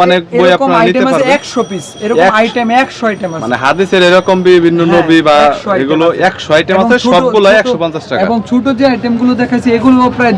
অনেক বই আপনারা নিতে পারবেন 100 পিস এরকম একশো। আইটেম 100 আইটেম আছে মানে হাদিসের এরকম বিভিন্ন হ্যাঁ, নবী বা এগুলো আছে। একশো আইটেম এবং আছে সবগুলো ছোট- একশো পঞ্চাশ টাকা এবং ছোট যে আইটেমগুলো দেখাচ্ছি এগুলো প্রায়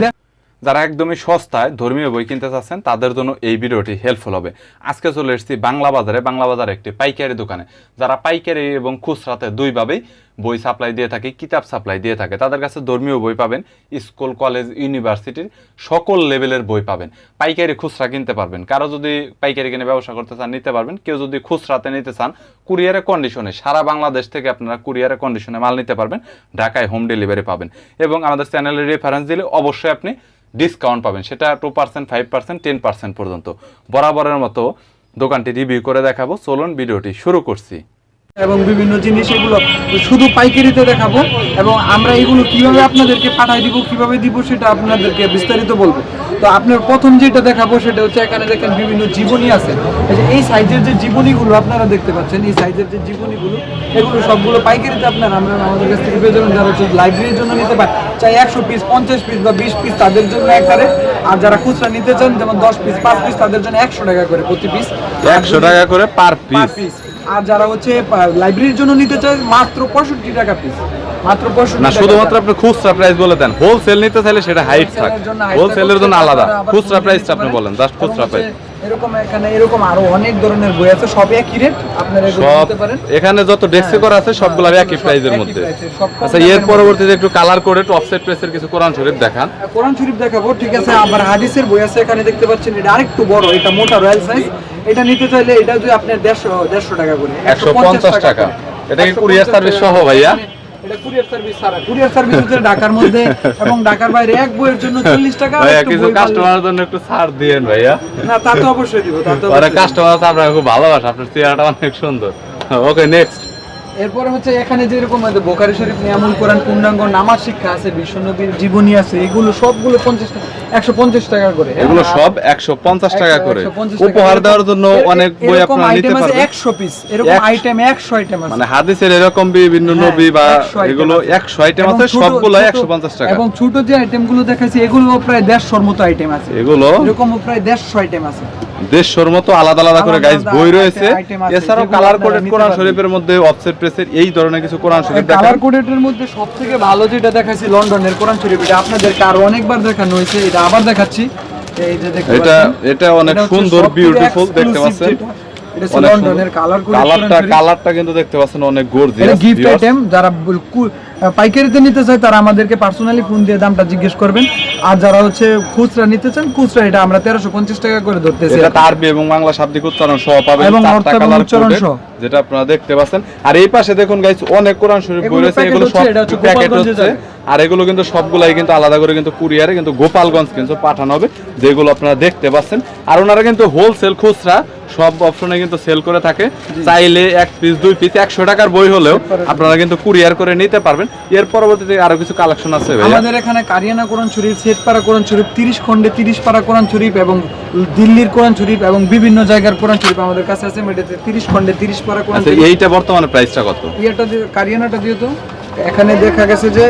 যারা একদমই সস্তায় ধর্মীয় বই কিনতে চাচ্ছেন, তাদের জন্য এই ভিডিওটি হেল্পফুল হবে। আজকে চলে এসেছি বাংলা বাজারে। বাংলা বাজারে একটি পাইকারি দোকানে। যারা পাইকারি এবং খুচরাতে দুইভাবেই বই সাপ্লাই দিয়ে থাকে, কিতাব সাপ্লাই দিয়ে থাকে, তাদের কাছে ধর্মীয় বই পাবেন, স্কুল কলেজ ইউনিভার্সিটির সকল লেভেলের বই পাবেন। পাইকারি খুচরা কিনতে পারবেন। কারও যদি পাইকারি কিনে ব্যবসা করতে চান, নিতে পারবেন। কেউ যদি খুচরাতে নিতে চান কুরিয়ারে কন্ডিশনে সারা বাংলাদেশ থেকে আপনারা কুরিয়ারে কন্ডিশনে মাল নিতে পারবেন। ঢাকায় হোম ডেলিভারি পাবেন। এবং আমাদের চ্যানেলের রেফারেন্স দিলে অবশ্যই আপনি ডিসকাউন্ট পাবেন। সেটা two percent five percent ten percent পর্যন্ত। বরাবরের মতো দোকানটি রিভিউ করে দেখাবো। চলুন ভিডিওটি শুরু করছি। এবং বিভিন্ন জিনিস এগুলো শুধু পাইকারিতে দেখাবো এবং আমরা এগুলো কীভাবে আপনাদেরকে পাঠাই দিব, কীভাবে দিব সেটা আপনাদেরকে বিস্তারিত বলব। তো আপনার প্রথম যেটা দেখাবো সেটা হচ্ছে এখানে দেখেন বিভিন্ন জীবনী আছে। এই সাইজের যে জীবনীগুলো আপনারা দেখতে পাচ্ছেন, এই সাইজের যে জীবনীগুলো, এগুলো সবগুলো পাইকারিতে আপনারা আমরা আমাদের কাছ থেকে পেয়ে যাবেন যারা হচ্ছে লাইব্রেরির জন্য নিতে পারেন, চাই একশো পিস পঞ্চাশ পিস বা বিশ পিস তাদের জন্য একবারে আর যারা খুচরা নিতে চান যেমন দশ পিস পাঁচ পিস তাদের জন্য একশো টাকা করে প্রতি পিস একশো টাকা করে পার পিস আর যারা হচ্ছে লাইব্রেরির জন্য নিতে চায় মাত্র পঁয়ষট্টি টাকা পিস মাত্র না শুধুমাত্র আপনি খুচরা প্রাইস বলে দেন। হোলসেল নিতে চাইলে সেটা হাইট থাকে। হোলসেলের জন্য আলাদা। খুচরা প্রাইস প্রাইসটা আপনি বলেন জাস্ট খুচরা প্রাইস এরকম এখানে এরকম আরও অনেক ধরনের বই আছে সব একই রেট আপনারা নিতে পারেন? এখানে যত ডেস্কে করা আছে সবগুলো হ্যাঁ, একই একই মধ্যে। আচ্ছা এর পরবর্তীতে একটু কালার করে অফসেট প্রেসের কিছু কোরআন শরীফ দেখান। কোরআন শরীফ দেখাবো ঠিক আছে আবার হাদিসের বই আছে এখানে দেখতে পাচ্ছেন এটা আরেকটু বড় এটা মোটা রয়্যাল সাইজ এটা নিতে চাইলে এটা যদি আপনার দেড়শো দেড়শো টাকা করে একশো পঞ্চাশ টাকা এটা কি কুরিয়ার সার্ভিস সহ ভাইয়া? এটা কুরিয়ার সার্ভিস ছাড়া। কুরিয়ার সার্ভিস হচ্ছে ঢাকার মধ্যে এবং ঢাকার বাইরে এক বইয়ের জন্য চল্লিশ টাকা আর কিছু কাস্টমারের জন্য একটু ছাড় দিয়েন ভাইয়া। না তা তো অবশ্যই দিব তা তো পরে অবশ্যই দিব। কাস্টমার আপনার খুব ভালোবাসে আপনার চেহারাটা অনেক সুন্দর। ওকে নেক্সট এরপরে হচ্ছে এখানে যেরকম বোকারি শরীফ নিয়ামুল কোরআন পূর্ণাঙ্গ নামাজ শিক্ষা আছে বিশ্ব নবীর জীবনী আছে এগুলো সবগুলো পঞ্চাশ টাকা। একশো পঞ্চাশ টাকা করে। এগুলো সব একশো পঞ্চাশ টাকা করে। উপহার দেওয়ার জন্য অনেক বই আপনারা নিতে পারবেন। 100 পিস এরকম আইটেম 100 আইটেম আছে। মানে হাদিসের এরকম বিভিন্ন নবী বা এগুলো একশো আইটেম আছে ছোট- সবগুলো একশো পঞ্চাশ টাকা। এবং ছোট যে আইটেমগুলো দেখাচ্ছি এগুলো প্রায় দেড়শোর মতো আইটেম আছে। এগুলো? এরকম প্রায় দেড়শো আইটেম আছে। দেড়শোর মতো আলাদা আলাদা করে বই রয়েছে। এছাড়াও কালার কোডেড কোরআন শরীফের মধ্যে অফসেট প্রেসের এই ধরনের কিছু কোরআন শরীফ কালার কোডেটের মধ্যে সব থেকে ভালো যেটা দেখাচ্ছি লন্ডনের কোরআন শরীফ এটা আপনাদেরকে আরও অনেকবার দেখানো হয়েছে এটা আবার দেখাচ্ছি। এই যে দেখতে এটা এটা অনেক সুন্দর বিউটিফুল দেখতে পাচ্ছেন। যেটা। এটা হচ্ছে অনেক লন্ডনের কালার কোডেড কালারটা কালারটা কিন্তু দেখতে পাচ্ছেন অনেক গর্জিয়াস গিফট আইটেম যারা পাইকারিতে নিতে চায় তারা আমাদেরকে পার্সোনালি ফোন দিয়ে দামটা জিজ্ঞেস করবেন। আর যারা হচ্ছে খুচরা নিতে চান খুচরা এটা আমরা তেরোশো পঞ্চাশ টাকা করে ধরতেছি এটা আরবি এবং বাংলা শাব্দিক উচ্চারণ সহ পাবেন এবং উচ্চারণ সহ। যেটা আপনারা দেখতে পাচ্ছেন। আর এই পাশে দেখুন গাইস অনেক কোরআন শরীফ এগুলো হচ্ছে, সব প্যাকেট হচ্ছে যাবে। আর এগুলো কিন্তু সবগুলাই কিন্তু আলাদা করে কিন্তু কুরিয়ারে কিন্তু গোপালগঞ্জ কিন্তু পাঠানো হবে যেগুলো আপনারা দেখতে পাচ্ছেন। আর ওনারা কিন্তু হোলসেল খুচরা সব অপশনে কিন্তু সেল করে থাকে। চাইলে এক পিস দুই পিস একশো টাকার বই হলেও আপনারা কিন্তু কুরিয়ার করে নিতে পারবেন। এর পরবর্তীতে আরও কিছু কালেকশন আছে আমাদের এখানে কারিয়ানা কোরআন শরীফ সেটপাড়া কোরআন শরীফ তিরিশ খন্ডে তিরিশ পাড়া কোরআন শরীফ এবং দিল্লির কোরআন শরীফ এবং বিভিন্ন জায়গার কোরআন শরীফ আমাদের কাছে আছে এটাতে তিরিশ খন্ডে তিরিশ পাড়া কোরআন আচ্ছা এইটা বর্তমানে প্রাইসটা কত? ইয়েটা কারিয়ানাটা দিয়ে তো এখানে দেখা গেছে যে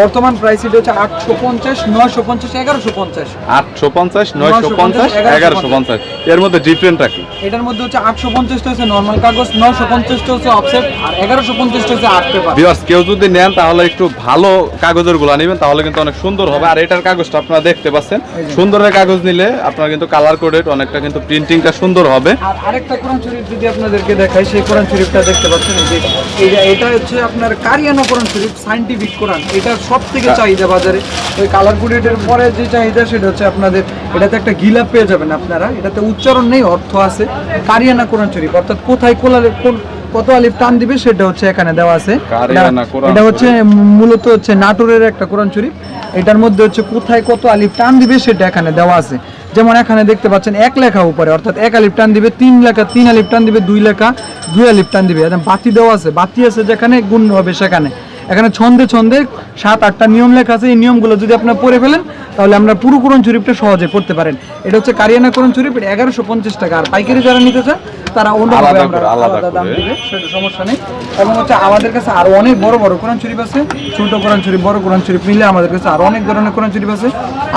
বর্তমান প্রাইস এটা হচ্ছে আটশো পঞ্চাশ নয়শো পঞ্চাশ এগারোশো পঞ্চাশ। আটশো পঞ্চাশ নয়শো পঞ্চাশ এগারোশো পঞ্চাশ। এর মধ্যে ডিফারেন্টটা কি? এটার মধ্যে হচ্ছে আটশো পঞ্চাশটা হচ্ছে নর্মাল কাগজ নয়শো পঞ্চাশটা হচ্ছে অফসেট আর এগারোশো পঞ্চাশটা হচ্ছে আর্ট পেপার ভিউয়ার্স কেউ যদি নেন তাহলে একটু ভালো কাগজেরগুলা নেবেন তাহলে কিন্তু অনেক সুন্দর হবে। আর এটার কাগজটা আপনারা দেখতে পাচ্ছেন। সুন্দরের কাগজ নিলে আপনারা কিন্তু কালার কোডেড অনেকটা কিন্তু প্রিন্টিংটা সুন্দর হবে। আর আরেকটা কোরআন শরীফ যদি আপনাদেরকে দেখাই সেই কোরআন শরীফটা দেখতে পাচ্ছেন এই যে এটা হচ্ছে আপনার কারিয়ানা কোরআন শরীফ সাইন্টিফিক কোরআন। এটা সব থেকে চাহিদা বাজারে? ওই কালার কোডেটের পরে যে চাহিদা সেটা হচ্ছে আপনাদের এটাতে একটা গিলাপ পেয়ে যাবেন আপনারা। এটাতে উচ্চারণ নেই অর্থ আছে। কারিয়ানা কোরআন শরীফ অর্থাৎ কোথায় কোলালে কোন কত আলিফ টান দিবে সেটা হচ্ছে এখানে দেওয়া আছে। এটা- হচ্ছে মূলত হচ্ছে নাটোরের একটা কোরআন শরীফ। এটার মধ্যে হচ্ছে কোথায় কত আলিফ টান দিবে সেটা এখানে দেওয়া আছে। যেমন এখানে দেখতে পাচ্ছেন এক লেখা উপরে অর্থাৎ এক আলিফ টান দিবে তিন লেখা তিন আলিফ টান দিবে দুই লেখা দুই আলিফ টান দিবে। বাতি দেওয়া আছে বাতি আছে যেখানে গুণ হবে সেখানে। এখানে ছন্দে ছন্দে সাত, আটটা নিয়ম লেখা আছে। এই নিয়মগুলো যদি আপনার পড়ে ফেলেন, তাহলে আমরা পুরো কোরআন শরীফটা সহজে পড়তে পারেন। এটা হচ্ছে কারিয়ানা কোরআন শরীফ এগারোশো পঞ্চাশ টাকা। আর পাইকারি যারা নিতে চান তারা অন্যভাবে আলাদা আমরা আলাদা আলাদা দাম দিবে সেটা সমস্যা নেই। এবং হচ্ছে আমাদের কাছে আরও অনেক বড় বড় কোরআন শরীফ আছে ছোট কোরআন শরীফ বড় কোরআন শরীফ মিলে আমাদের কাছে আরও অনেক ধরনের কোরআন শরীফ আছে।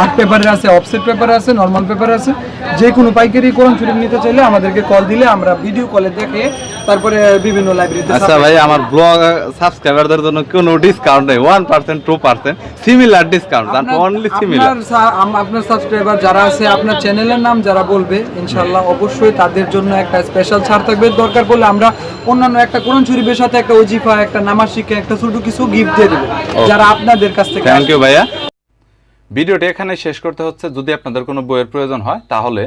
আর্ট পেপারের আছে অফসেট পেপারে আছে নর্মাল পেপারে আছে। যে কোনো পাইকারি কোরআন শরীফ নিতে চাইলে আমাদেরকে কল দিলে আমরা ভিডিও কলে দেখে তারপরে বিভিন্ন লাইব্রেরিতে আচ্ছা ভাই আমার ব্লগ সাবস্ক্রাইবারদের জন্য কোনো ডিসকাউন্ট নেই one percent two percent similar discount আর অনলি সিমিলার আপনার আপনার সাবস্ক্রাইবার যারা আছে আপনার চ্যানেলের নাম যারা বলবে ইনশাল্লাহ অবশ্যই তাদের জন্য একটা স্পেশাল ছাড় থাকবে। দরকার পড়লে আমরা অন্যান্য একটা কোরআন শরীফের সাথে একটা ওজিফা একটা নামাজ শিক্ষা একটা ছোট কিছু গিফট দিয়ে দেবো যারা আপনাদের কাছ থেকে থ্যাংক ইউ ভাইয়া। ভিডিওটি এখানে শেষ করতে হচ্ছে। যদি আপনাদের কোনো বইয়ের প্রয়োজন হয় তাহলে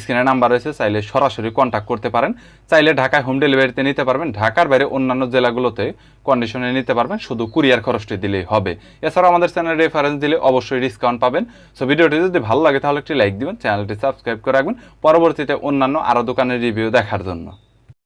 স্ক্রিনে নাম্বার রয়েছে, চাইলে সরাসরি কন্ট্যাক্ট করতে পারেন। চাইলে ঢাকায় হোম ডেলিভারিতে নিতে পারবেন, ঢাকার বাইরে অন্যান্য জেলাগুলোতে কন্ডিশনে নিতে পারবেন, শুধু কুরিয়ার খরচটি দিলেই হবে। এছাড়াও আমাদের চ্যানেল রেফারেন্স দিলে অবশ্যই ডিসকাউন্ট পাবেন। সো ভিডিওটি যদি ভালো লাগে তাহলে একটি লাইক দিবেন চ্যানেলটি সাবস্ক্রাইব করে রাখবেন। পরবর্তীতে অন্যান্য আরও দোকানের রিভিউ দেখার জন্য।